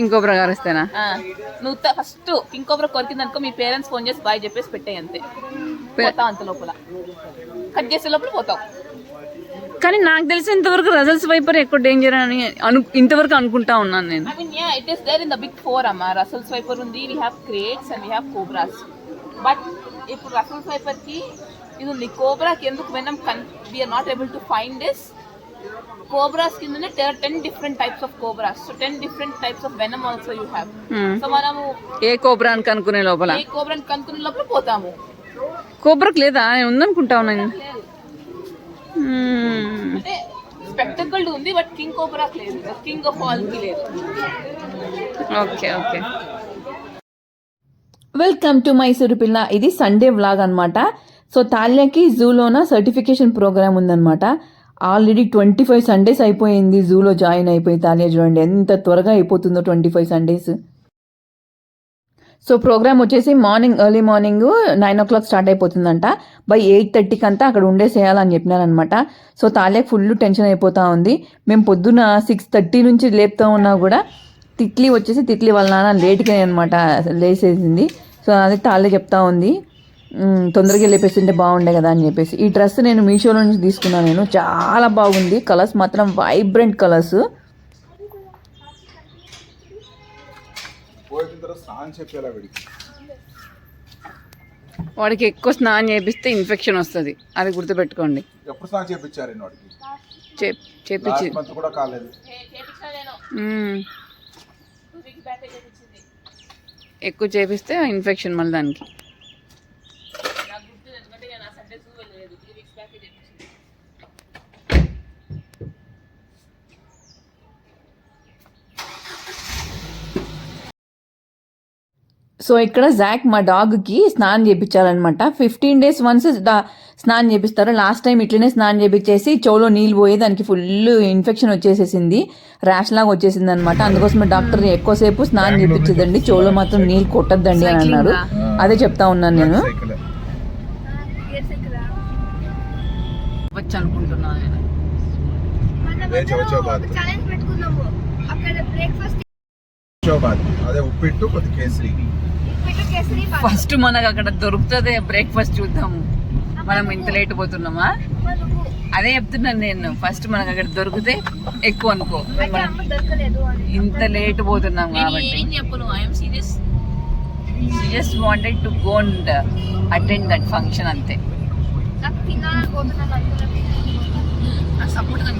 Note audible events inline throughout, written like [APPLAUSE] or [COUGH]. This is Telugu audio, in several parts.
ఇంకో ఇస్తేనా? ఆ, నువ్వు ఫస్ట్ ఇంకొకరు కొరికింది అనుకో మీ పేరెంట్స్ ఫోన్ చేసి బాయ్ చెప్పేసి పెట్టాయి అంతే. పోతావు అంత లోపల. కట్ చేసే లోపల పోతావు. కానీ నాకు తెలిసి ఇంతవరకు రజల్స్ వైపర్ ఎక్కువ డేంజర్ అని అను ఇంతవరకు అనుకుంటా ఉన్నాను నేను. I mean ya it there in the big four అమ్మా. రసల్ స్వైపర్ ఉంది we have kraits and we have cobras but ఇప్పుడు రసల్ స్వైపర్కి ఇది ఉంది. కోబ్రాకి ఎందుకు venom can we are not able to find this cobras కిందనే ten different types of cobras so ten different types of venom also you have Hmm. So మనము ఏ కోబ్రానికి అనుకునే లోపల? ఏ కోబ్రాని కనుక్కునే లోపల పోతాము. కోబ్రాకి లేదా? నేను ఉందనుకుంటా ఉన్నాను. అంటే స్పెక్టకల్డ్ ఉంది బట్ కింగ్ కోబ్రాకి లేదు. కింగ్ ఆఫ్ ఆల్కి లేదు. Okay okay welcome to Mysuru పిల్ల ఇది సండే వ్లాగ్ అనమాట సో తాల్యాకి జూలోన సర్టిఫికేషన్ ప్రోగ్రామ్ ఉందన్నమాట. ఆల్రెడీ ట్వంటీ ఫైవ్ సండేస్ అయిపోయింది. జూలో జాయిన్ అయిపోయి తాలియా చూడండి. ఎంత త్వరగా అయిపోతుందో twenty five Sundays so program వచ్చేసి morning early morning nine o'clock start అయిపోతుందంట. By eight థర్టీకి అంతా అక్కడ ఉండేసేయాలని చెప్పినారనమాట సో తాలియాకి ఫుల్ టెన్షన్ అయిపోతూ ఉంది. మేము పొద్దున సిక్స్ థర్టీ నుంచి లేపుతా ఉన్నా కూడా తిట్లీ వచ్చేసి తిట్లీ వాళ్ళ నాన్న లేట్గా అనమాట లేసేసింది. సో అది తాళే చెప్తా ఉంది. తొందరగా లేపేస్తుంటే బాగుండే కదా అని చెప్పేసి. ఈ డ్రెస్ నేను మీషోలో నుంచి తీసుకున్నాను నేను. చాలా బాగుంది. కలర్స్ మాత్రం వైబ్రెంట్ కలర్స్. వీడికి వాడికి ఎక్కువ స్నానం చేపిస్తే ఇన్ఫెక్షన్ వస్తుంది. అది గుర్తుపెట్టుకోండి. ఎప్పుడు స్నానం చేపించారు వాడికి? చే చేపించి లాస్ట్ మంత్ కూడా కాలేదు. మ్మ్. ఎక్కువ చేపిస్తే ఇన్ఫెక్షన్ మళ్ళీ దానికి. సో ఇక్కడ జాక్ మా డాగ్కి స్నానం చేయించాలన్నమాట ఫిఫ్టీన్ డేస్ వన్స్ స్నానం చేపిస్తారు. లాస్ట్ టైం ఇట్లనే స్నానం చేపించేసి చెవులో నీళ్ళు పోయి దానికి ఫుల్ ఇన్ఫెక్షన్ వచ్చేసేసింది. ర్యాష్ లాగా వచ్చేసింది అనమాట అందుకోసమే డాక్టర్ ఎక్కువసేపు స్నానం చేపించదండి చెవులో మాత్రం నీళ్ళు కొట్టద్దండి అని అన్నారు. అదే చెప్తా ఉన్నాను నేను. అనుకుంటున్నాను అదే ఉప్పిట్టు కొద్ది కేసరి. ఫస్ట్ మనకు అక్కడ దొరుకుతుంది బ్రేక్ఫాస్ట్ చూద్దాము. మనం ఇంత లేట్ పోతున్నామా? అదే చెప్తున్నాను నేను. ఫస్ట్ మనకు అక్కడ దొరికితే ఎక్కువ అనుకో. ఇంత లేట్ పోతున్నాం కాబట్టి. Just wanted to go and attend that function అంతే. సపోర్ట్ కానీ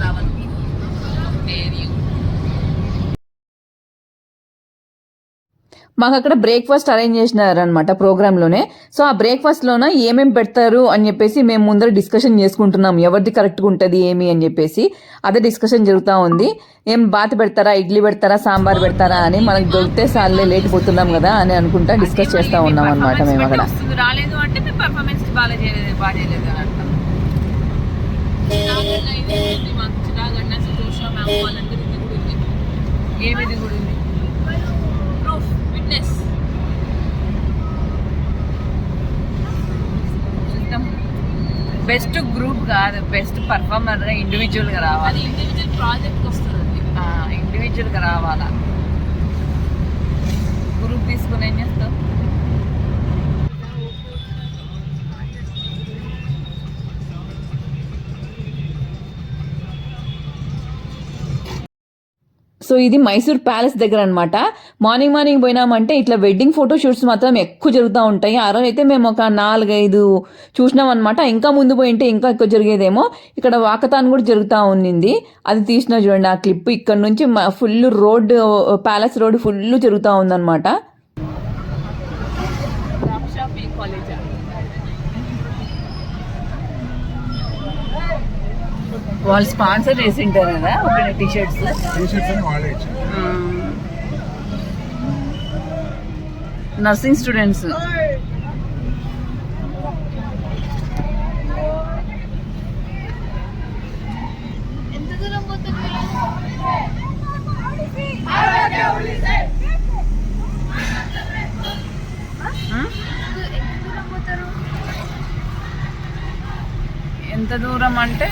మాకు అక్కడ బ్రేక్ఫాస్ట్ అరేంజ్ చేసినారనమాట ప్రోగ్రాంలోనే సో ఆ బ్రేక్ఫాస్ట్లోన ఏమేం పెడతారు అని చెప్పేసి మేము ముందర డిస్కషన్ చేసుకుంటున్నాం. ఎవరిది కరెక్ట్గా ఉంటుంది ఏమి అని చెప్పేసి. అదే డిస్కషన్ జరుగుతూ ఉంది. ఏం బాత్ పెడతారా ఇడ్లీ పెడతారా సాంబార్ పెడతారా అని మనకు దొరికితే సార్లే లేట్ పోతున్నాం కదా అని అనుకుంటా డిస్కస్ చేస్తూ ఉన్నాం అనమాట మేము అక్కడ. వస్తుంది రాలేదు అంటే మీ పర్ఫార్మెన్స్ బాగా చేయలేదు బాగా చేయలేదు అని అర్థం. చిరాగన్న ఇది ఉంది మాకు చిరాగన్న సంతోష మ్యామ్ వాళ్ళందరూ ఇది కూడా ఉంది ఏమిది కూడా ఉంది బెస్ట్ గ్రూప్ కాదు బెస్ట్ పర్ఫార్మర్ ఇండివిజువల్గా రావాలి. ఇండివిజువల్ ప్రాజెక్ట్ వస్తుంది ఇండివిజువల్గా రావాలా? గ్రూప్ తీసుకుని ఏం చేస్తావు? సో ఇది మైసూర్ ప్యాలెస్ దగ్గర అనమాట మార్నింగ్ మార్నింగ్ పోయినామంటే ఇట్లా వెడ్డింగ్ ఫోటో షూట్స్ మాత్రం ఎక్కువ జరుగుతూ ఉంటాయి. ఆ రోజు అయితే మేము ఒక నాలుగైదు చూసినాం అనమాట ఇంకా ముందు పోయింటే ఇంకా ఎక్కువ జరిగేదేమో. ఇక్కడ వాకతాన్ కూడా జరుగుతూ ఉన్నింది. అది తీసిన చూడండి ఆ క్లిప్ ఇక్కడ నుంచి full road palace road full జరుగుతూ ఉందన్నమాట. కాలేజ్. వాళ్ళు స్పాన్సర్ చేసి ఉంటారు కదా ఒక టీ షర్ట్స్ నర్సింగ్ స్టూడెంట్స్ ఎంత దూరం పోతుంది ఎంత దూరం పోతారు ఎంత దూరం అంటే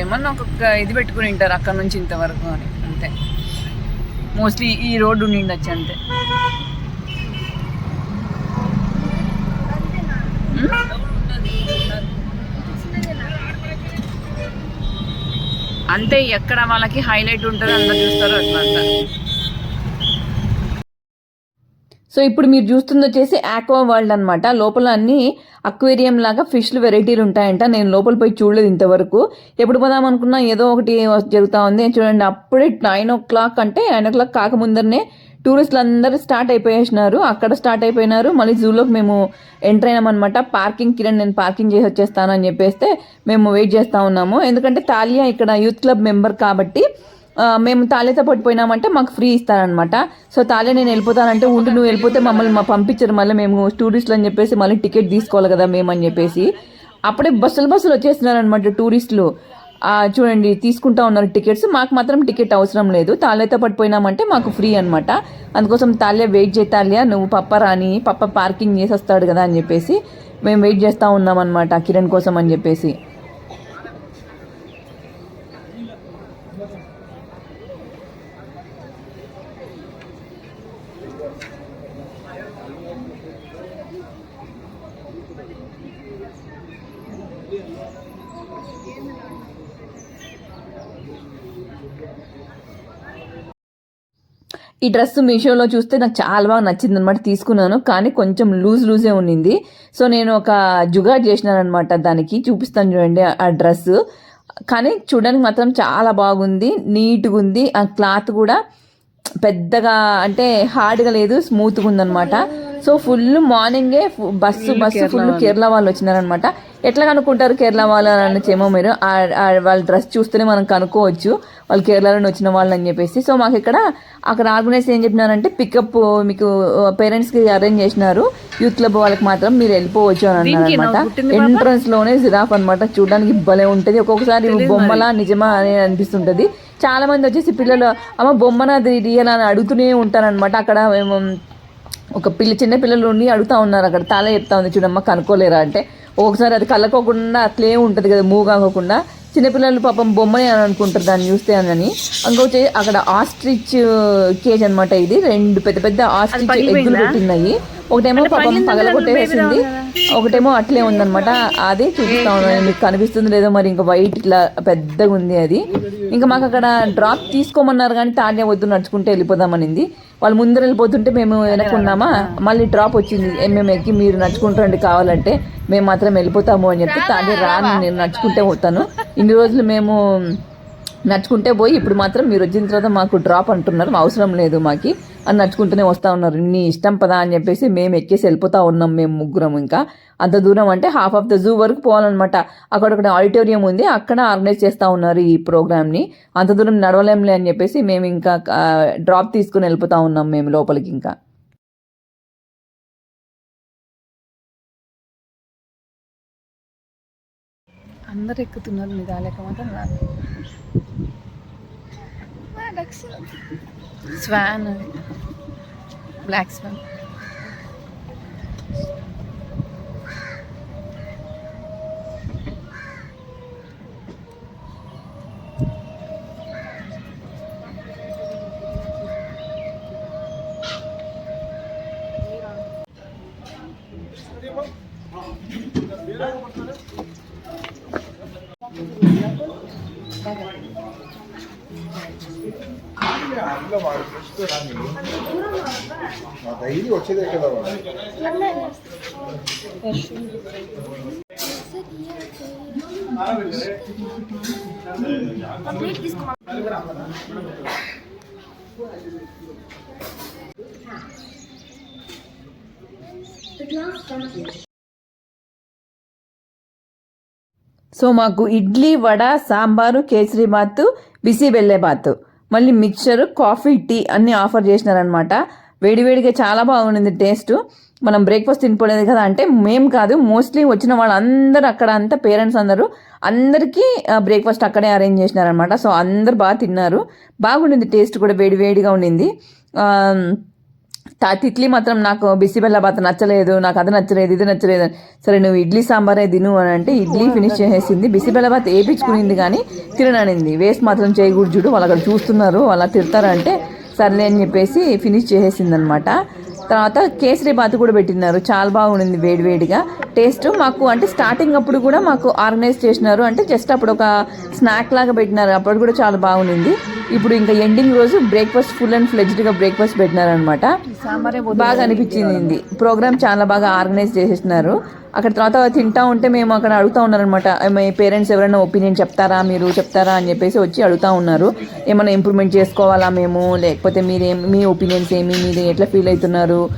ఏమన్నా ఒక ఇది పెట్టుకుని ఉంటారు అక్కడ నుంచి ఇంతవరకు అని అంతే. మోస్ట్లీ ఈ రోడ్డు ఉండిండొచ్చు అంతే. అంతే ఎక్కడ వాళ్ళకి హైలైట్ ఉంటుంది అందరు చూస్తారు అట్లా అంటారు సో ఇప్పుడు మీరు చూస్తుంది వచ్చేసి ఆక్వా వరల్డ్ అనమాట లోపల అన్ని అక్వేరియం లాగా ఫిష్లు వెరైటీలు ఉంటాయంట. నేను లోపల పోయి చూడలేదు ఇంతవరకు. ఎప్పుడు పోదాం అనుకున్నా ఏదో ఒకటి జరుగుతూ ఉంది. చూడండి అప్పుడే నైన్ ఓ క్లాక్ అంటే నైన్ ఓ క్లాక్ కాకముందరనే టూరిస్టులు అందరూ స్టార్ట్ అయిపోయేసినారు. అక్కడ స్టార్ట్ అయిపోయినారు. మళ్ళీ జూలోకి మేము ఎంటర్ అయినామన్నమాట పార్కింగ్ కిరణ్ నేను పార్కింగ్ చేసి వచ్చేస్తాను అని చెప్పేస్తే మేము వెయిట్ చేస్తూ ఉన్నాము. ఎందుకంటే తాలియా ఇక్కడ యూత్ క్లబ్ మెంబర్ కాబట్టి మేము తాళేతో పట్టిపోయినామంటే మాకు ఫ్రీ ఇస్తారనమాట సో తాళే నేను వెళ్ళిపోతానంటే ఉండి నువ్వు వెళ్ళిపోతే మమ్మల్ని మా పంపించరు. మళ్ళీ మేము టూరిస్టులు అని చెప్పేసి మళ్ళీ టికెట్ తీసుకోవాలి కదా మేము అని చెప్పేసి. అప్పుడే బస్సులు బస్సులు వచ్చేస్తున్నారనమాట టూరిస్టులు. చూడండి తీసుకుంటా ఉన్నారు టికెట్స్. మాకు మాత్రం టికెట్ అవసరం లేదు. తాళేతో పట్టిపోయినామంటే మాకు ఫ్రీ అనమాట అందుకోసం తాళే వెయిట్ చేయాలియా నువ్వు పప్ప రాని పప్ప పార్కింగ్ చేసి వస్తాడు కదా అని చెప్పేసి మేము వెయిట్ చేస్తూ ఉన్నాం అనమాట కిరణ్ కోసం అని చెప్పేసి. ఈ డ్రెస్ మీషోలో చూస్తే నాకు చాలా బాగా నచ్చింది అనమాట తీసుకున్నాను. కానీ కొంచెం లూజ్ లూజే ఉన్నింది. సో నేను ఒక జుగాడ్ చేసినాను అనమాట దానికి. చూపిస్తాను చూడండి ఆ డ్రెస్. కానీ చూడడానికి మాత్రం చాలా బాగుంది నీట్గా ఉంది. ఆ క్లాత్ కూడా పెద్దగా అంటే హార్డ్గా లేదు స్మూత్గా ఉందన్నమాట. సో ఫుల్ మార్నింగే బస్సు బస్సు ఫుల్ కేరళ వాళ్ళు వచ్చినారనమాట ఎట్లా కనుక్కుంటారు కేరళ వాళ్ళు అని అనొచ్చేమో మీరు. వాళ్ళ డ్రెస్ చూస్తేనే మనం కనుక్కోవచ్చు. వాళ్ళు కేరళ నుండి వచ్చిన వాళ్ళు అని చెప్పేసి. సో మాకు ఇక్కడ అక్కడ ఆర్గనైజ్ ఏం చెప్పినారంటే పికప్ మీకు పేరెంట్స్కి అరేంజ్ చేసినారు. యూత్ క్లబ్ వాళ్ళకి మాత్రం మీరు వెళ్ళిపోవచ్చు అని అన్నారు అనమాట ఎంట్రన్స్లోనే జిరాఫ్ అనమాట చూడడానికి భలే ఉంటుంది. ఒక్కొక్కసారి బొమ్మలా నిజమా అని అనిపిస్తుంటది. చాలా మంది వచ్చేసి పిల్లలు అమ్మ బొమ్మనా అది రియల్ అని అడుగుతూనే ఉంటారనమాట అక్కడ మేము ఒక పిల్ల చిన్న పిల్లలు ఉండి అడుగుతా ఉన్నారు అక్కడ తల చెప్తా ఉంది. చూడమ్మ కనుక్కోలేరా అంటే ఒకసారి అది కళ్ళకోకుండా అట్లే ఉంటుంది కదా మూవ్ కాకుండా చిన్నపిల్లలు పాపం బొమ్మని అని అనుకుంటారు దాన్ని చూస్తే అని. ఇంకొచ్చి అక్కడ ఆస్ట్రిచ్ కేజ్ అన్నమాట ఇది. రెండు పెద్ద పెద్ద ఆస్ట్రిచ్ ఎగ్గులు పెట్టినాయి ఒకటేమో పాపం పగలగొట్టేసింది ఒకటేమో అట్లే ఉందన్నమాట. అది చూపిస్తా ఉన్నాను మీకు కనిపిస్తుంది లేదో మరి ఇంకా వైట్ ఇట్లా పెద్దగా ఉంది అది. ఇంకా మాకు అక్కడ డ్రాప్ తీసుకోమన్నారు కానీ తానే వద్దు నడుచుకుంటే వెళ్ళిపోదామనింది వాళ్ళు ముందర వెళ్ళిపోతుంటే మేము వెనక్కున్నామా మళ్ళీ డ్రాప్ వచ్చింది. మేము ఎక్కి మీరు నడుచుకుంటారండి కావాలంటే మేము మాత్రం వెళ్ళిపోతాము అని చెప్పి తానే రాను నేను నడుచుకుంటే పోతాను. ఇన్ని రోజులు మేము నడుచుకుంటే పోయి ఇప్పుడు మాత్రం మీరు వచ్చిన తర్వాత మాకు డ్రాప్ అంటున్నారు. అవసరం లేదు మాకి. అని నడుచుకుంటూనే వస్తూ ఉన్నారు. నీ ఇష్టం పదా అని చెప్పేసి మేము ఎక్కేసి వెళ్ళిపోతా ఉన్నాం మేము ముగ్గురం ఇంకా. అంత దూరం అంటే హాఫ్ ఆఫ్ ద జూ వరకు పోవాలన్నమాట. అక్కడ ఒకటి ఆడిటోరియం ఉంది. అక్కడ ఆర్గనైజ్ చేస్తూ ఉన్నారు ఈ ప్రోగ్రామ్ని అంత దూరం నడవలేంలే అని చెప్పేసి మేము ఇంకా డ్రాప్ తీసుకుని వెళ్ళిపోతా ఉన్నాం మేము లోపలికి ఇంకా. అందరు ఎక్కుతున్నారు మీ మాత్రం రాదు Ja, dat ik zo. Zwanen. Blaakzwaan. వాడు ఫ్రెష్ రాని మా డైలీ వచ్చేదే కదా వాడు కంప్లీట్ తీసుకో సో మాకు ఇడ్లీ వడ సాంబారు కేసరి మళ్ళీ మిక్చర్ కాఫీ టీ అన్నీ ఆఫర్ చేసినారనమాట వేడివేడిగా చాలా బాగుండింది టేస్ట్ మనం బ్రేక్ఫాస్ట్ తినిపోలేదు కదా అంటే మేము కాదు మోస్ట్లీ వచ్చిన వాళ్ళందరూ అక్కడ అంతా పేరెంట్స్ అందరూ అందరికీ బ్రేక్ఫాస్ట్ అక్కడే అరేంజ్ చేసినారనమాట సో అందరు బాగా తిన్నారు. బాగుండింది టేస్ట్ కూడా వేడివేడిగా ఉండింది. తిట్లీ మాత్రం నాకు బిసిబెల్ల బాత నచ్చలేదు నాకు అది నచ్చలేదు ఇది నచ్చలేదు. సరే నువ్వు ఇడ్లీ సాంబారే తిను అని అంటే ఇడ్లీ ఫినిష్ చేసేసింది. బిసిబెల్ల బాత్ వేపించుకునింది కానీ తినననింది. వేస్ట్ మాత్రం చేయకూడదు వాళ్ళు అక్కడ చూస్తున్నారు అలా తిడతారంటే సర్లే అని చెప్పేసి ఫినిష్ చేసేసింది అనమాట తర్వాత కేసరి బాత్ కూడా పెట్టినారు చాలా బాగుండింది వేడివేడిగా టేస్ట్ మాకు అంటే స్టార్టింగ్ అప్పుడు కూడా మాకు ఆర్గనైజ్ చేసినారు. అంటే జస్ట్ అప్పుడు ఒక స్నాక్ లాగా పెట్టినారు. అప్పుడు కూడా చాలా బాగుండింది. ఇప్పుడు ఇంకా ఎండింగ్ రోజు బ్రేక్ఫాస్ట్ ఫుల్ అండ్ ఫ్లెజ్డ్గా బ్రేక్ఫాస్ట్ పెట్టినారనమాట బాగా అనిపించింది. ప్రోగ్రామ్ చాలా బాగా ఆర్గనైజ్ చేసేసినారు. అక్కడ తర్వాత తింటా ఉంటే మేము అక్కడ అడుగుతా ఉన్నారనమాట మీ పేరెంట్స్ ఎవరైనా ఒపీనియన్ చెప్తారా? మీరు చెప్తారా? అని చెప్పేసి వచ్చి అడుగుతా ఉన్నారు. ఏమైనా ఇంప్రూవ్మెంట్ చేసుకోవాలా మేము? లేకపోతే మీరేం మీ ఒపీనియన్స్ ఏమి? మీరు ఎట్లా ఫీల్ అవుతున్నారు?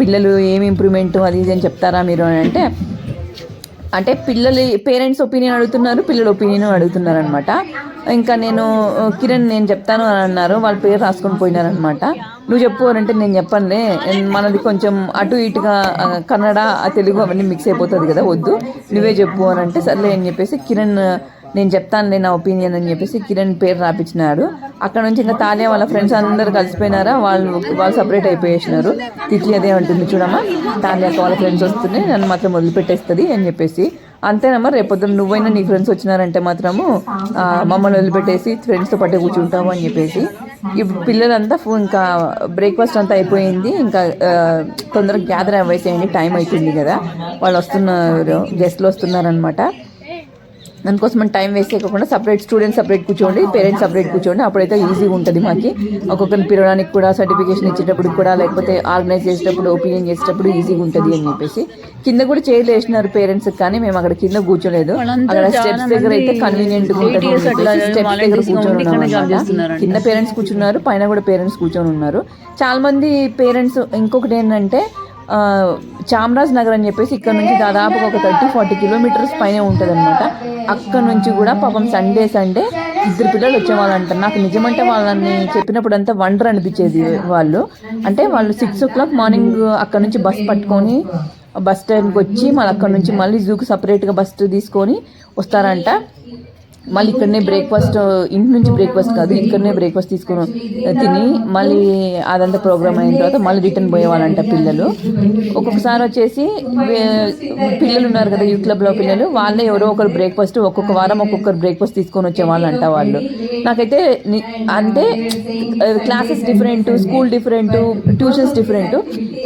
పిల్లలు ఏమి ఇంప్రూవ్మెంట్ అది ఇది అని చెప్తారా మీరు? అని అంటే అంటే పిల్లలు పేరెంట్స్ ఒపీనియన్ అడుగుతున్నారు పిల్లల ఒపీనియన్ అడుగుతున్నారు అనమాట ఇంకా నేను కిరణ్ నేను చెప్తాను అని అన్నారు. వాళ్ళ పేరు రాసుకొని పోయినారనమాట నువ్వు చెప్పు అంటే నేను చెప్పనులే. మనది కొంచెం అటు ఇటుగా కన్నడ తెలుగు అవన్నీ మిక్స్ అయిపోతుంది కదా వద్దు. నువ్వే చెప్పు అని అంటే సర్లే అని చెప్పేసి కిరణ్ నేను చెప్తాను నా ఒపీనియన్ అని చెప్పేసి కిరణ్ పేరు రాపించినాడు అక్కడ నుంచి ఇంకా తాలియా వాళ్ళ ఫ్రెండ్స్ అందరూ కలిసిపోయినారా వాళ్ళు వాళ్ళు సపరేట్ అయిపోయేసినారు. తిట్లి అదే ఉంటుంది చూడమ్మా తాలియాక వాళ్ళ ఫ్రెండ్స్ వస్తున్నాయి నన్ను మాత్రం వదిలిపెట్టేస్తుంది అని చెప్పేసి. అంతేనమ్మా రేపొద్దున నువ్వైనా నీ ఫ్రెండ్స్ వచ్చినారంటే మాత్రము మమ్మల్ని వదిలిపెట్టేసి ఫ్రెండ్స్తో పట్టే కూర్చుంటాము అని చెప్పేసి. ఇప్పుడు పిల్లలంతా ఫు- ఇంకా బ్రేక్ఫాస్ట్ అంతా అయిపోయింది ఇంకా తొందరగా గ్యాదర్ అవ్వేసేయండి టైం అవుతుంది కదా. వాళ్ళు వస్తున్నారు గెస్ట్లు వస్తున్నారనమాట దానికోసం మనం టైం వేస్ట్ చేయకుండా సపరేట్ స్టూడెంట్స్ సపరేట్ కూర్చోండి పేరెంట్స్ సపరేట్ కూర్చోండి. అప్పుడైతే ఈజీగా ఉంటుంది మాకు. ఒక్కొక్కరిని పిలవడానికి కూడా సర్టిఫికేషన్ ఇచ్చేటప్పుడు కూడా లేకపోతే ఆర్గనైజ్ చేసేటప్పుడు ఒపీనియన్ చేసేటప్పుడు ఈజీగా ఉంటుంది అని చెప్పేసి. కింద కూడా చైర్లు వేసినారు పేరెంట్స్ కానీ మేము అక్కడ కింద కూర్చోలేదు. అక్కడ స్టెప్స్ దగ్గర అయితే కన్వీనియంట్ స్టెప్స్ దగ్గర కూర్చొని ఉన్నాం. కింద పేరెంట్స్ కూర్చున్నారు పైన కూడా పేరెంట్స్ కూర్చొని ఉన్నారు. చాలా మంది పేరెంట్స్ ఇంకొకటి ఏంటంటే చామరాజ్ నగర్ అని చెప్పేసి ఇక్కడ నుంచి దాదాపు ఒక థర్టీ ఫార్టీ కిలోమీటర్స్ పైన ఉంటుంది అనమాట అక్కడ నుంచి కూడా పాపం సండే సండే ఇద్దరు పిల్లలు వచ్చేవాళ్ళు నాకు నిజమంటే వాళ్ళని చెప్పినప్పుడు అంతా వండర్ అనిపించేది వాళ్ళు. అంటే వాళ్ళు సిక్స్ ఓ క్లాక్ మార్నింగ్ అక్కడ నుంచి బస్ పట్టుకొని బస్ స్టాండ్కి వచ్చి మళ్ళీ అక్కడ నుంచి మళ్ళీ జూకి సపరేట్గా బస్ తీసుకొని వస్తారంట. మళ్ళీ ఇక్కడనే బ్రేక్ఫాస్ట్ ఇంటి నుంచి బ్రేక్ఫాస్ట్ కాదు ఇక్కడనే బ్రేక్ఫాస్ట్ తీసుకుని తిని మళ్ళీ అదంతా ప్రోగ్రామ్ అయిన తర్వాత మళ్ళీ రిటర్న్ పోయేవాళ్ళంట పిల్లలు. ఒక్కొక్కసారి వచ్చేసి పిల్లలు ఉన్నారు కదా యూత్ క్లబ్లో పిల్లలు వాళ్ళే ఎవరో ఒకరు బ్రేక్ఫాస్ట్ ఒక్కొక్క వారం ఒక్కొక్కరు బ్రేక్ఫాస్ట్ తీసుకొని వచ్చేవాళ్ళంట వాళ్ళు. నాకైతే అంటే classes different school different tuitions different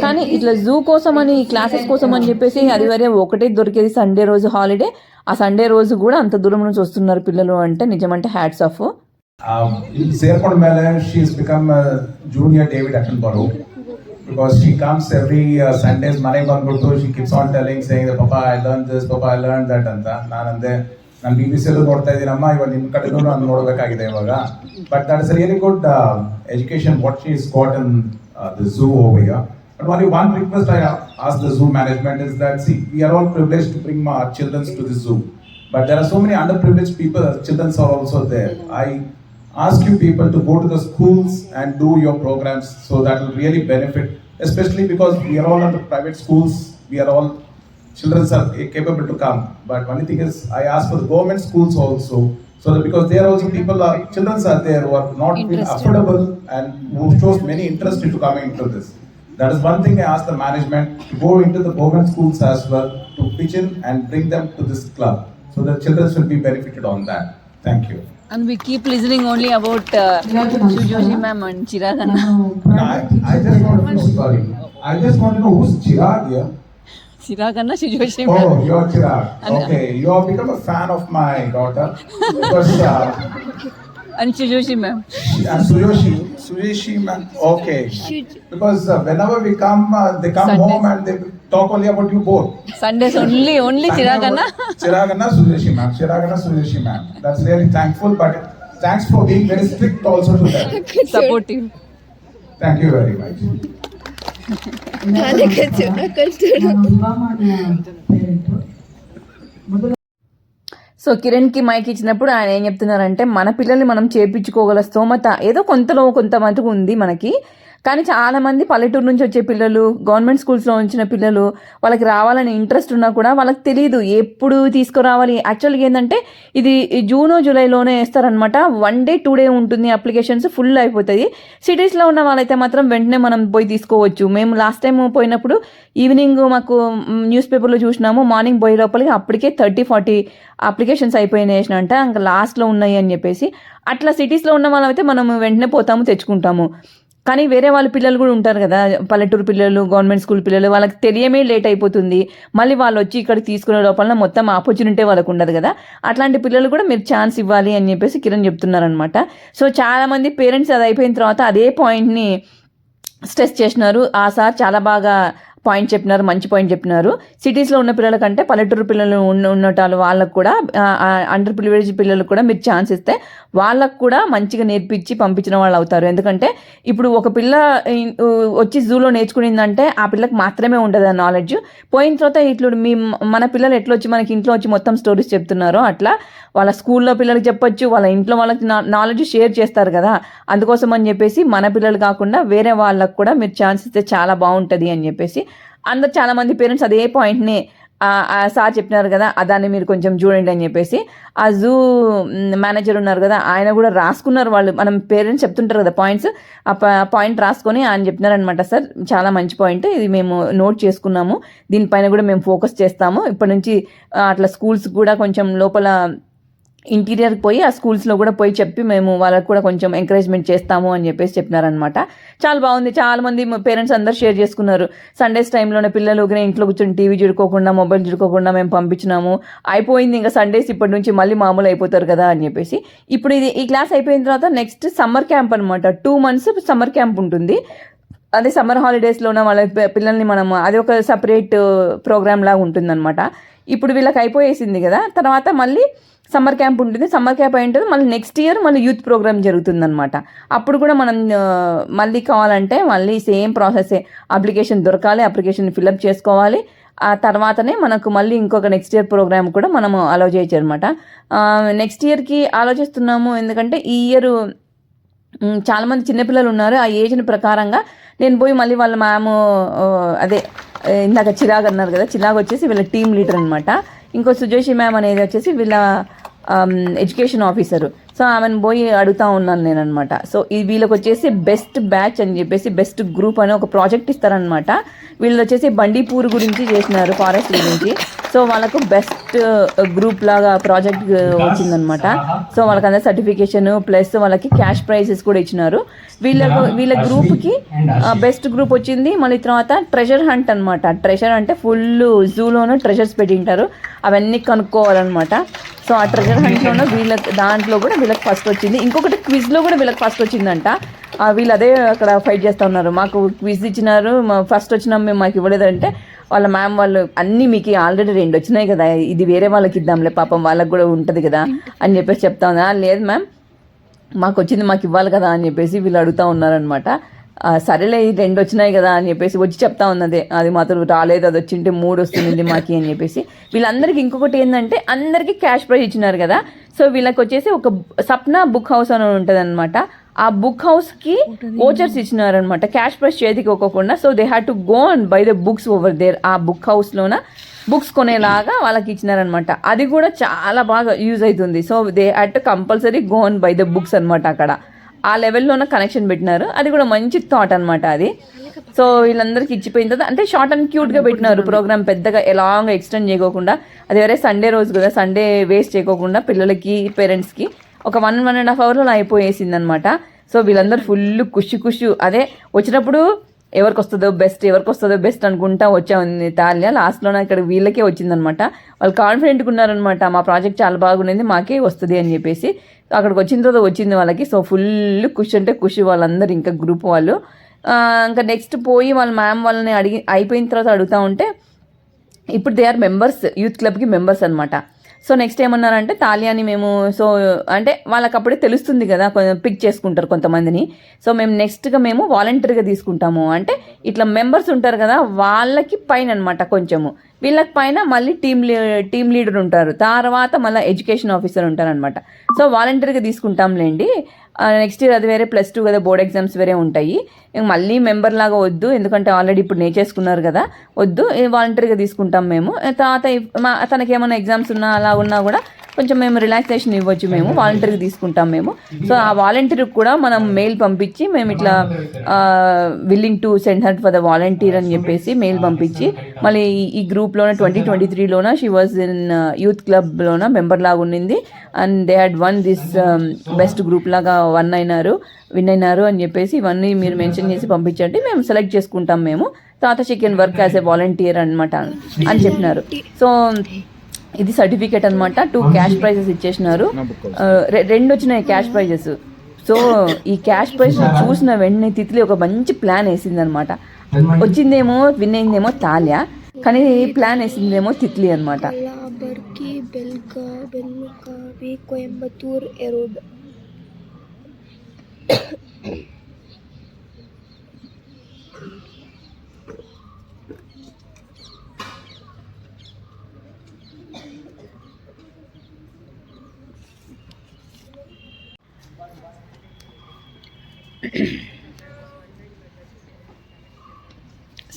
కానీ ఇట్లా జూ కోసం అని క్లాసెస్ కోసం అని చెప్పేసి అది వరే ఒకటే దొరికేది సండే రోజు హాలిడే ఆ సండే రోజు కూడా అంత దూరం నుంచి వస్తున్నారు పిల్లలు అంటే నిజమంటే hats off Um, in Serpon Mela, she's become a junior David Attenborough because she comes every uh, Sundays, Monday ಬಂದ್ಬಿಟ್ಟು she keeps on telling, saying that Papa, I learned this, Papa, I learned that ಅಂತ ನಾನಂದೆ ನಾನು ಬಿ ಬಿ ಸಿಯಲ್ಲೂ ನೋಡ್ತಾ ಇದ್ದೀನಮ್ಮ ಇವಾಗ ನಿಮ್ಮ ಕಡೆನೂ ನಾನು ನೋಡಬೇಕಾಗಿದೆ ಇವಾಗ but that is really good education what she is got in the zoo over here But only one request Ask the zoo management is that see, we are all privileged to bring our children to the zoo. But there are so many underprivileged people, children are also there. I ask you people to go to the schools and do your programs so that will really benefit, especially because we are all under private schools, we are all, children are capable to come. But one thing is, I ask for the government schools also, so that because there are also people are, children are there who are not affordable and who shows many interest into coming into this. That is one thing I asked the management to go into the Bogan schools as well to pitch in and bring them to this club. So the children should be benefited on that. Thank you. And we keep listening only about uh, Sujoshi ma'am and Chirag No, I, I just want to know, sorry. I just want to know who's Chirag here? Chirag Anna, Sujoshi oh, ma'am. Oh, you're Chirag. Uh, okay, you have become a fan of my daughter. because, uh, and Tsuyoshima. Yeah, Tsuyoshi, ma'am. Okay. Because uh, whenever we come, uh, they come Sundays. home and they talk only about you both. Sundays only, only Chiragana. Chiragana, Tsuyoshi ma'am. Chiragana, Tsuyoshi ma'am. That's really thankful, but thanks for being very strict also to them. [LAUGHS] Supportive. Thank you very much. ಅದಕ್ಕೆ ಚೆನ್ನಾಗಿ సో కిరణ్కి మైక్ ఇచ్చినప్పుడు ఆయన ఏం చెప్తున్నారంటే మన పిల్లల్ని మనం చేపించుకోగల స్తోమత. ఏదో కొంతలో కొంతమందికి ఉంది మనకి. కానీ చాలా మంది పల్లెటూరు నుంచి వచ్చే పిల్లలు గవర్నమెంట్ స్కూల్స్లో ఉంచిన పిల్లలు వాళ్ళకి రావాలని ఇంట్రెస్ట్ ఉన్నా కూడా వాళ్ళకి తెలియదు ఎప్పుడు తీసుకురావాలి? యాక్చువల్గా ఏంటంటే ఇది జూన్ జూలైలోనే వేస్తారనమాట వన్ డే టూ డే ఉంటుంది. అప్లికేషన్స్ ఫుల్ అయిపోతాయి. సిటీస్లో ఉన్న వాళ్ళైతే మాత్రం వెంటనే మనం పోయి తీసుకోవచ్చు. మేము లాస్ట్ టైం పోయినప్పుడు ఈవినింగ్ మాకు న్యూస్ పేపర్లో చూసినాము. మార్నింగ్ పోయే లోపలికి అప్పటికే థర్టీ ఫార్టీ అప్లికేషన్స్ అయిపోయినాయి అంట ఇంకా లాస్ట్లో ఉన్నాయి అని చెప్పేసి. అట్లా సిటీస్లో ఉన్న వాళ్ళైతే మనం వెంటనే పోతాము తెచ్చుకుంటాము. కానీ వేరే వాళ్ళ పిల్లలు కూడా ఉంటారు కదా పల్లెటూరు పిల్లలు గవర్నమెంట్ స్కూల్ పిల్లలు వాళ్ళకి తెలియమే లేట్ అయిపోతుంది. మళ్ళీ వాళ్ళు వచ్చి ఇక్కడ తీసుకునే లోపల మొత్తం ఆపర్చునిటీ వాళ్ళకు ఉండదు కదా. అట్లాంటి పిల్లలు కూడా మీరు ఛాన్స్ ఇవ్వాలి అని చెప్పేసి కిరణ్ చెప్తున్నారనమాట సో చాలామంది పేరెంట్స్ అది అయిపోయిన తర్వాత అదే పాయింట్ని స్ట్రెస్ చేసినారు ఆ సార్ చాలా బాగా పాయింట్ చెప్పినారు మంచి పాయింట్ చెప్పినారు. సిటీస్లో ఉన్న పిల్లల కంటే పల్లెటూరు పిల్లలు ఉన్న ఉన్నటాలు వాళ్ళకు కూడా అండర్ ప్రివిలేజ్ పిల్లలకు కూడా మీరు ఛాన్స్ ఇస్తే వాళ్ళకు కూడా మంచిగా నేర్పించి పంపించిన వాళ్ళు అవుతారు. ఎందుకంటే ఇప్పుడు ఒక పిల్ల వచ్చి జూలో నేర్చుకునిందంటే ఆ పిల్లకి మాత్రమే ఉండదు ఆ నాలెడ్జ్ పోయిన తర్వాత ఇట్లు మీ మన పిల్లలు ఎట్లా వచ్చి మనకి ఇంట్లో వచ్చి మొత్తం స్టోరీస్ చెప్తున్నారో అట్లా వాళ్ళ స్కూల్లో పిల్లలకి చెప్పొచ్చు వాళ్ళ ఇంట్లో వాళ్ళకి నాలెడ్జ్ షేర్ చేస్తారు కదా. అందుకోసం అని చెప్పేసి మన పిల్లలు కాకుండా వేరే వాళ్ళకు కూడా మీరు ఛాన్స్ ఇస్తే చాలా బాగుంటుంది అని చెప్పేసి అందరు చాలా మంది పేరెంట్స్ అదే పాయింట్ని సార్ చెప్పినారు కదా దాన్ని మీరు కొంచెం చూడండి అని చెప్పేసి. ఆ జూ మేనేజర్ ఉన్నారు కదా ఆయన కూడా రాసుకున్నారు వాళ్ళు. మనం పేరెంట్స్ చెప్తుంటారు కదా పాయింట్స్ ఆ పాయింట్ రాసుకొని ఆయన చెప్తున్నారనమాట సార్. చాలా మంచి పాయింట్. ఇది మేము నోట్ చేసుకున్నాము. దీనిపైన కూడా మేము ఫోకస్ చేస్తాము. ఇప్పటి నుంచి అట్లా స్కూల్స్ కూడా కొంచెం లోపల ఇంటీరియర్కి పోయి ఆ స్కూల్స్లో కూడా పోయి చెప్పి మేము వాళ్ళకి కూడా కొంచెం ఎంకరేజ్మెంట్ చేస్తాము అని చెప్పేసి చెప్పినారనమాట చాలా బాగుంది. చాలా మంది పేరెంట్స్ అందరు షేర్ చేసుకున్నారు. సండేస్ టైంలోనే పిల్లలు ఊరికే ఇంట్లో కూర్చొని టీవీ చూడుకోకుండా మొబైల్ చూడుకోకుండా మేము పంపించినాము. అయిపోయింది ఇంకా సండేస్ ఇప్పటి నుంచి మళ్ళీ మామూలు అయిపోతారు కదా అని చెప్పేసి. ఇప్పుడు ఇది ఈ క్లాస్ అయిపోయిన తర్వాత నెక్స్ట్ సమ్మర్ క్యాంప్ అనమాట టూ మంత్స్ సమ్మర్ క్యాంప్ ఉంటుంది. అదే సమ్మర్ హాలిడేస్లోన వాళ్ళ పిల్లల్ని మనం అది ఒక సపరేట్ ప్రోగ్రామ్ uh, లాగా ఉంటుందన్నమాట. ఇప్పుడు వీళ్ళకి అయిపోయేసింది కదా తర్వాత మళ్ళీ సమ్మర్ క్యాంప్ ఉంటుంది. సమ్మర్ క్యాంప్ అయి ఉంటుంది మళ్ళీ నెక్స్ట్ ఇయర్ మళ్ళీ యూత్ ప్రోగ్రామ్ జరుగుతుందన్నమాట. అప్పుడు కూడా మనం uh, మళ్ళీ కావాలంటే మళ్ళీ సేమ్ ప్రాసెసే అప్లికేషన్ దొరకాలి అప్లికేషన్ ఫిల్అప్ చేసుకోవాలి. ఆ తర్వాతనే మనకు మళ్ళీ ఇంకొక నెక్స్ట్ ఇయర్ ప్రోగ్రామ్ కూడా మనము అలో చేయొచ్చు అనమాట నెక్స్ట్ ఇయర్కి ఆలోచిస్తున్నాము ఎందుకంటే ఈ ఇయర్ చాలామంది చిన్నపిల్లలు ఉన్నారు. ఆ ఏజ్ని ప్రకారంగా నేను పోయి మళ్ళీ వాళ్ళ మ్యామ్ అదే ఇందాక చిరాగ్ అన్నారు కదా చిరాగ్ వచ్చేసి వీళ్ళ టీమ్ లీడర్ అనమాట ఇంకో సుజోషి మ్యామ్ అనేది వచ్చేసి వీళ్ళ ఎడ్యుకేషన్ ఆఫీసరు. సో ఆమెను పోయి అడుగుతా ఉన్నాను నేను అనమాట సో ఈ వీళ్ళకి వచ్చేసి బెస్ట్ బ్యాచ్ అని చెప్పేసి బెస్ట్ గ్రూప్ అని ఒక ప్రాజెక్ట్ ఇస్తారనమాట వీళ్ళు వచ్చేసి బండీపూర్ గురించి చేసినారు ఫారెస్ట్ గురించి. సో వాళ్ళకు బెస్ట్ గ్రూప్ లాగా ప్రాజెక్ట్ వచ్చిందనమాట సో వాళ్ళకి అందరు సర్టిఫికేషన్ ప్లస్ వాళ్ళకి క్యాష్ ప్రైజెస్ కూడా ఇచ్చినారు. వీళ్ళకు వీళ్ళ గ్రూప్కి బెస్ట్ గ్రూప్ వచ్చింది. మళ్ళీ తర్వాత ట్రెజర్ హంట్ అనమాట ట్రెజర్ అంటే ఫుల్ జూలోనూ ట్రెజర్స్ పెట్టింటారు. అవన్నీ కనుక్కోవాలన్నమాట. సో ఆ ట్రెజర్ హంట్లోనూ వీళ్ళకి దాంట్లో కూడా వీళ్ళకి ఫస్ట్ వచ్చింది. ఇంకొకటి క్విజ్లో కూడా వీళ్ళకి ఫస్ట్ వచ్చిందంట. వీళ్ళు అదే అక్కడ ఫైట్ చేస్తూ ఉన్నారు. మాకు క్విజ్ ఇచ్చినారు మా ఫస్ట్ వచ్చినాం మేము మాకు ఇవ్వలేదంటే వాళ్ళ మ్యామ్ వాళ్ళు అన్నీ మీకు ఆల్రెడీ రెండు వచ్చినాయి కదా ఇది వేరే వాళ్ళకి ఇద్దాంలే పాపం వాళ్ళకి కూడా ఉంటుంది కదా అని చెప్పేసి చెప్తా ఉన్నా లేదు మ్యామ్ మాకు వచ్చింది మాకు ఇవ్వాలి కదా అని చెప్పేసి వీళ్ళు అడుగుతూ ఉన్నారనమాట సరేలే ఈ రెండు వచ్చినాయి కదా అని చెప్పేసి వచ్చి చెప్తా ఉన్నదే. అది మాత్రం రాలేదు అది వచ్చింటే మూడు వస్తుంది మాకి అని చెప్పేసి. వీళ్ళందరికీ ఇంకొకటి ఏంటంటే అందరికీ క్యాష్ ప్రైజ్ ఇచ్చినారు కదా. సో వీళ్ళకి వచ్చేసి ఒక సప్నా బుక్ హౌస్ అని ఉంటుంది ఆ బుక్ హౌస్కి ఓచర్స్ ఇచ్చినారనమాట క్యాష్ ప్రైజ్ చేతికి ఇవ్వకుండా so they had to go and buy the books over there ఆ బుక్ హౌస్లోన బుక్స్ కొనేలాగా వాళ్ళకి ఇచ్చినారనమాట అది కూడా చాలా బాగా యూజ్ అవుతుంది. So they had to compulsory go and buy the books అనమాట అక్కడ. ఆ లెవెల్లోన కనెక్షన్ పెట్టినారు. అది కూడా మంచి థాట్ అనమాట అది. సో వీళ్ళందరికీ ఇచ్చిపోయిన తర్వాత అంటే షార్ట్ అండ్ క్యూట్గా పెట్టినారు ప్రోగ్రామ్ పెద్దగా ఎలాంగ్ ఎక్స్టెండ్ చేయకోకుండా. అది వేరే సండే రోజు కదా సండే వేస్ట్ చేయకోకుండా పిల్లలకి పేరెంట్స్కి ఒక వన్ వన్ అండ్ హాఫ్ అవర్లో అయిపోయేసింది అనమాట సో వీళ్ళందరూ ఫుల్ ఖుషి ఖుషి అదే వచ్చినప్పుడు ఎవరికి వస్తుందో బెస్ట్ ఎవరికి వస్తుందో బెస్ట్ అనుకుంటా వచ్చాము తాల్య. లాస్ట్లోనే ఇక్కడ వీళ్ళకే వచ్చిందనమాట. వాళ్ళు కాన్ఫిడెంట్గా ఉన్నారనమాట. మా ప్రాజెక్ట్ చాలా బాగుండింది మాకే వస్తుంది అని చెప్పేసి. అక్కడికి వచ్చిన తర్వాత వచ్చింది వాళ్ళకి. సో ఫుల్ కుష్ అంటే కుషి వాళ్ళందరూ ఇంకా గ్రూప్ వాళ్ళు. ఇంకా నెక్స్ట్ పోయి వాళ్ళ మ్యామ్ వాళ్ళని అడిగి అయిపోయిన తర్వాత అడుగుతూ ఉంటే ఇప్పుడు దే ఆర్ మెంబర్స్ యూత్ క్లబ్కి మెంబర్స్ అనమాట సో నెక్స్ట్ ఏమన్నారంటే తాలియాని మేము సో అంటే వాళ్ళకి అప్పుడే తెలుస్తుంది కదా పిక్ చేసుకుంటారు కొంతమందిని. సో మేము నెక్స్ట్గా మేము వాలంటీర్గా తీసుకుంటాము. అంటే ఇట్లా మెంబర్స్ ఉంటారు కదా వాళ్ళకి పైన అనమాట కొంచెము. వీళ్ళకి పైన మళ్ళీ టీమ్ లీ టీమ్ లీడర్ ఉంటారు. తర్వాత మళ్ళీ ఎడ్యుకేషన్ ఆఫీసర్ ఉంటారనమాట సో వాలంటీర్గా తీసుకుంటాంలేండి. నెక్స్ట్ ఇయర్ అది వేరే ప్లస్ టూ కదా బోర్డ్ ఎగ్జామ్స్ వేరే ఉంటాయి. ఇంక మళ్ళీ మెంబర్ లాగా వద్దు ఎందుకంటే ఆల్రెడీ ఇప్పుడు నేర్చేసుకున్నారు కదా వద్దు వాలంటరీగా తీసుకుంటాం మేము. తర్వాత మా తనకి ఏమైనా ఎగ్జామ్స్ ఉన్నా అలా ఉన్నా కూడా కొంచెం మేము రిలాక్సేషన్ ఇవ్వచ్చు మేము వాలంటీర్కి తీసుకుంటాం మేము. సో ఆ వాలంటీర్కి కూడా మనం మెయిల్ పంపించి మేము ఇట్లా willing to send her for the volunteer అని చెప్పేసి మెయిల్ పంపించి మళ్ళీ ఈ- గ్రూప్లోన ట్వంటీ ట్వంటీ త్రీలోన షీ వాజ్ ఇన్ యూత్ క్లబ్లోన మెంబర్ లాగా ఉండింది. And they had one this best group లాగా వన్ అయినారు విన్ అయినారు అని చెప్పేసి ఇవన్నీ మీరు మెన్షన్ చేసి పంపించండి. మేము సెలెక్ట్ చేసుకుంటాం మేము. తర్వాత chicken work as a volunteer అనమాట అని చెప్పినారు. సో ఇది సర్టిఫికేట్ అనమాట టూ క్యాష్ ప్రైజెస్ ఇచ్చేసినారు. రెండు వచ్చినాయి క్యాష్ ప్రైజెస్ సో ఈ క్యాష్ ప్రైజ్ చూసిన వెంటనే తిత్లి ఒక మంచి ప్లాన్ వేసింది అనమాట వచ్చిందేమో విన్ అయిందేమో తాల్యా కానీ ప్లాన్ వేసిందేమో తిత్లి అనమాట కోయంబత్తూర్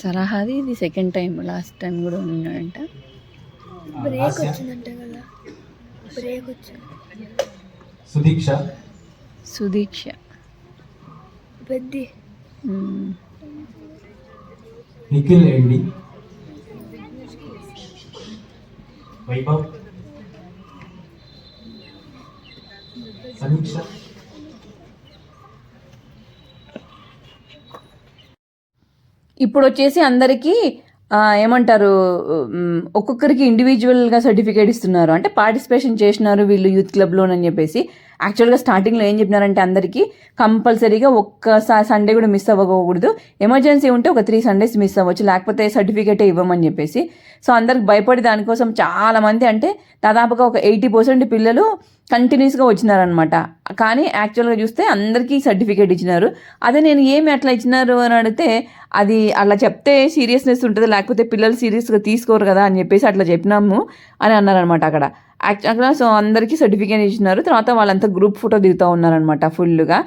సలహాది ఇది సెకండ్ టైం లాస్ట్ టైం కూడా ఉన్నాడంట. బ్రేక్ వచ్చిందంట కదా బ్రేక్ వచ్చింది సుదీక్ష. సుదీక్ష పెద్ది నిఖిల్ ఎండి వైభవ్. సమీక్ష? ఇప్పుడు వచ్చేసి అందరికీ ఏమంటారు ఒక్కొక్కరికి ఇండివిజువల్గా సర్టిఫికేట్ ఇస్తున్నారు. అంటే పార్టిసిపేషన్ చేసినారు వీళ్ళు యూత్ క్లబ్లోనని చెప్పేసి. యాక్చువల్గా స్టార్టింగ్లో ఏం చెప్పినారంటే అందరికీ కంపల్సరీగా ఒక్క సండే కూడా మిస్ అవ్వకూడదు. ఎమర్జెన్సీ ఉంటే ఒక త్రీ సండేస్ మిస్ అవ్వచ్చు. లేకపోతే సర్టిఫికేటే ఇవ్వమని చెప్పేసి. సో అందరికి భయపడి దానికోసం చాలామంది అంటే దాదాపుగా ఒక ఎయిటీ పర్సెంట్ పిల్లలు కంటిన్యూస్గా వచ్చినారనమాట కానీ యాక్చువల్గా చూస్తే అందరికీ సర్టిఫికేట్ ఇచ్చినారు. అదే నేను ఏమి అట్లా ఇచ్చినారు అని అడిగితే అది అలా చెప్తే సీరియస్నెస్ ఉంటుంది. లేకపోతే పిల్లలు సీరియస్గా తీసుకోరు కదా అని చెప్పేసి అట్లా చెప్పినాము అని అన్నారనమాట అక్కడ. యాక్చువల్గా సో అందరికీ సర్టిఫికేట్ ఇచ్చినారు. తర్వాత వాళ్ళంతా గ్రూప్ ఫోటో దిగుతూ ఉన్నారనమాట ఫుల్గా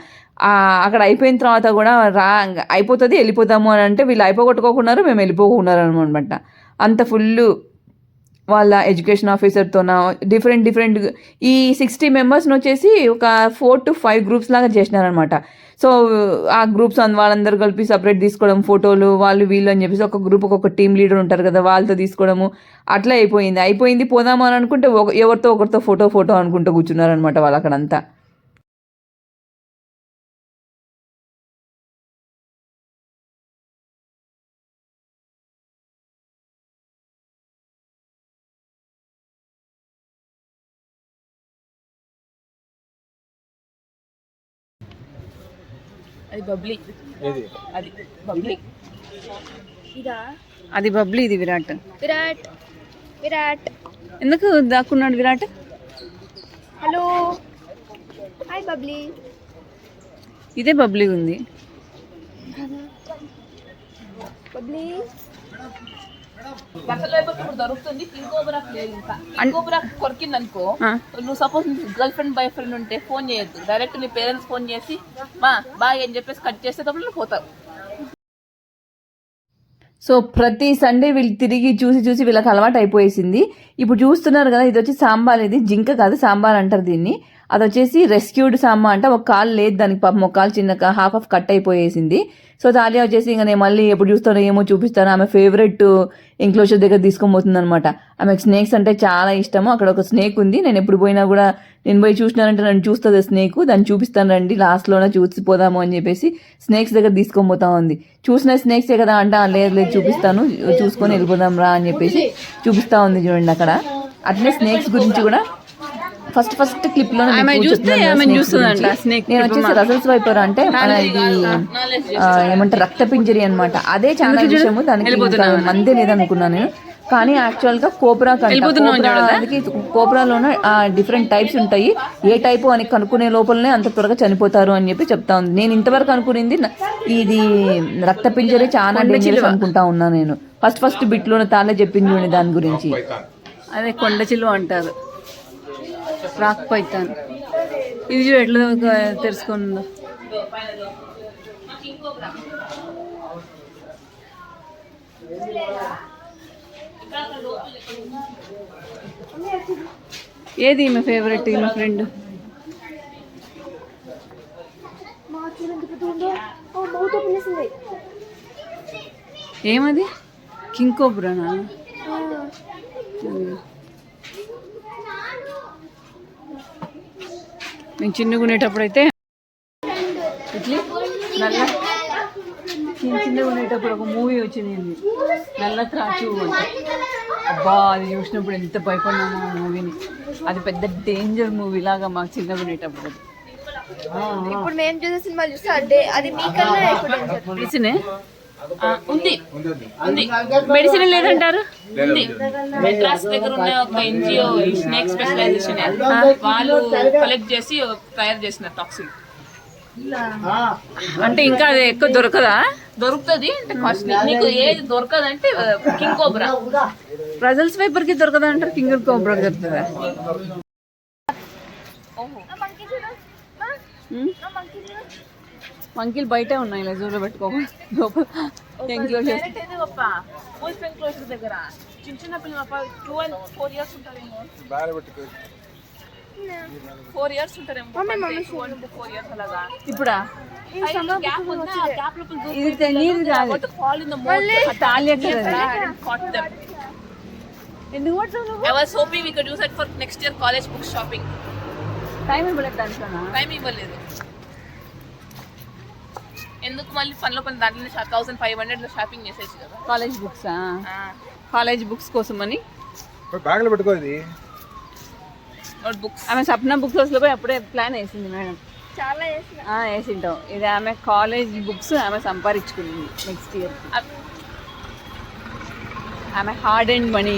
అక్కడ అయిపోయిన తర్వాత కూడా రా అయిపోతుంది వెళ్ళిపోతాము అని అంటే వీళ్ళు అయిపోగొట్టుకోకున్నారు మేము వెళ్ళిపోకున్నారు అనమాట అంత ఫుల్ వాళ్ళ ఎడ్యుకేషన్ ఆఫీసర్తోన డిఫరెంట్ డిఫరెంట్ ఈ సిక్స్టీ మెంబర్స్ని వచ్చేసి ఒక ఫోర్ టు ఫైవ్ గ్రూప్స్ లాగా చేసినారనమాట సో ఆ గ్రూప్స్ అన్ వాళ్ళందరూ కలిపి సపరేట్ తీసుకోవడం ఫోటోలు వాళ్ళు వీళ్ళు అని చెప్పేసి ఒక గ్రూప్ ఒక టీమ్ లీడర్ ఉంటారు కదా వాళ్ళతో తీసుకోవడము అట్లా అయిపోయింది. అయిపోయింది పోదామని అనుకుంటే ఒక- ఎవరితో ఒకరితో ఫోటో ఫోటో అనుకుంటూ కూర్చున్నారనమాట వాళ్ళు అక్కడంతా అది బబ్లీ. అది బబ్లీ. ఇదా? అది బబ్లీ ఇది విరాట్. విరాట్. విరాట్. ఎందుకు దాక్కున్నాడు విరాట్? హలో. హాయ్ బబ్లీ. ఇదే బబ్లీ ఉంది. బబ్లీ. దొరుకుతుంది. కింకోబ్రాక్ లేదు ఇంకా. కింకోబ్రాక్ కొరికింది అనుకో. నువ్వు suppose girlfriend boyfriend ఉంటే ఫోన్ చేయొద్దు. డైరెక్ట్ నీ పేరెంట్స్ ఫోన్ చేసి మా బాయ్ అని చెప్పేసి కట్ చేసేటప్పుడు నువ్వు పోతావు. సో ప్రతి సండే వీళ్ళు తిరిగి చూసి చూసి వీళ్ళకి అలవాటు అయిపోయేసింది. ఇప్పుడు చూస్తున్నారు కదా ఇది వచ్చి సాంబార్ ఇది జింక కాదు సాంబార్ అంటారు దీన్ని. అది వచ్చేసి రెస్క్యూడ్ సాంబా అంటే. ఒక కాలు లేదు దానికి పాపం. ఒక కాలు చిన్న హాఫ్ ఆఫ్ కట్ అయిపోయేసింది. సో తాలియా వచ్చేసి ఇంకా నేను మళ్ళీ ఎప్పుడు చూస్తానో ఏమో చూపిస్తాను ఆమె ఫేవరెట్ ఎంక్లోజర్ దగ్గర తీసుకొని పోతుంది అనమాట ఆమెకు స్నేక్స్ అంటే చాలా ఇష్టము. అక్కడ ఒక స్నేక్ ఉంది. నేను ఎప్పుడు పోయినా కూడా నేను పోయి చూసినానంటే నన్ను చూస్తుంది స్నేక్. దాన్ని చూపిస్తాను రండి. లాస్ట్లోనే చూసిపోదాము అని చెప్పేసి స్నేక్స్ దగ్గర తీసుకొని పోతా ఉంది. చూసిన స్నేక్సే కదా అంటే. లేదు లేదు చూపిస్తాను. చూసుకొని వెళ్ళిపోదాం రా అని చెప్పేసి చూపిస్తా ఉంది చూడండి అక్కడ. అట్లే స్నేక్స్ గురించి కూడా ఫస్ట్ ఫస్ట్ క్లిప్లో నేను వచ్చేసి రసల్స్ వైపర్ అంటే మన ఇది ఏమంటారు రక్త పింజరి అనమాట అదే చాలా విషయము దానికి మందే లేదనుకున్నాను. నేను కానీ యాక్చువల్గా కోబ్రా కోబ్రాకి కోబ్రాలోనే డిఫరెంట్ టైప్స్ ఉంటాయి. ఏ టైపు అని కనుక్కునే లోపలనే అంత త్వరగా చనిపోతారు అని చెప్పి చెప్తా ఉంది. నేను ఇంతవరకు అనుకునింది ఇది రక్త పింజరి చాలా డేంజరస్ అనుకుంటా ఉన్నా నేను. ఫస్ట్ ఫస్ట్ బిట్లోనే తానే చెప్పింది చూడండి దాని గురించి. అదే కొండ చిలువ అంటారు. రాక్ పైతాన్ ఇది చూడు ఎట్లా తెలుసుకుందో ఏది ఈమె ఫేవరెట్ ఈమె ఫ్రెండ్ ఏమది? కింగ్ కోబ్రానా నేను చిన్నగా అయితే ఇట్లీ నల్ల చిన్న చిన్నగా ఉండేటప్పుడు ఒక మూవీ వచ్చింది నల్ల త్రాచు అంటే. అబ్బా అది చూసినప్పుడు ఎంత భయపడినాము ఆ మూవీని. అది పెద్ద డేంజర్ మూవీ లాగా మాకు చిన్నగా ఉండేటప్పుడు అది. ఇప్పుడు మేము చూసే సినిమాలు చూస్తే అదే అది మీకన్నా ఉంది. ఉంది మెడిసిన్ లేదంటారు? ఉంది. మెడ్రాస్ దగ్గర ఉన్న ఒక ఎన్జిఓ స్నేక్ స్పెషలైజేషన్ వాళ్ళు కలెక్ట్ చేసి తయారు చేసిన టాక్సిన్. అంటే ఇంకా అది ఎక్కువ దొరకదా? దొరుకుతుంది అంటే కాస్ట్లీ నీకు ఏది దొరకదు అంటే కింగ్ కోబ్రా. ప్రజల్స్ పేపర్కి దొరకదా అంటారు? కింగ్ కోబ్రా దొరుకుతుందా? మంకీలు బయటే ఉన్నాయి ఇలా జూలో పెట్టుకోకుండా లోపల. ఎంక్లోజ్ చేసి డైరెక్ట్ అయితే గొప్ప ఓల్డ్ ఎన్క్లోజర్ దగ్గర. చిన్న చిన్న పిల్లలు టూ అండ్ ఫోర్ ఇయర్స్ ఉంటారేమో. బాగా పెట్టుకో ఫోర్ ఇయర్స్ ఉంటారేమో టూ అండ్ ఫోర్ ఇయర్స్ అలాగా. ఇప్పుడా? గ్యాప్ ఉంది? ఆ గ్యాప్ లోపల ఇది తెలియదు కాదు. ఫాల్ ఇన్ ద మోడ్ ఆ తాళి ఎక్కడ caught them. ఎందుకు పట్టావు నువ్వు? I was hoping we could use it for next year college book shopping. Time ఇవ్వలేదు దాంట్లోనా టైం ఇవ్వలేదు. ఎందుకు మళ్ళీ పనిలో పని దాంట్లోనే థౌసండ్ ఫైవ్ హండ్రెడ్ షాపింగ్ చేసేసి కదా? కాలేజ్ బుక్స్ కాలేజ్ బుక్స్ కోసం అని బ్యాగ్లో పెట్టుకో ఇది. నోట్ బుక్స్ ఆమె సప్న బుక్స్ హౌస్లో పోయి అప్పుడే ప్లాన్ వేసింది మేడం. చాలా వేసింటాం. ఇది ఆమె కాలేజ్ బుక్స్ ఆమె సంపాదించుకుంది నెక్స్ట్ ఇయర్ ఆమె హార్డ్ అండ్ మనీ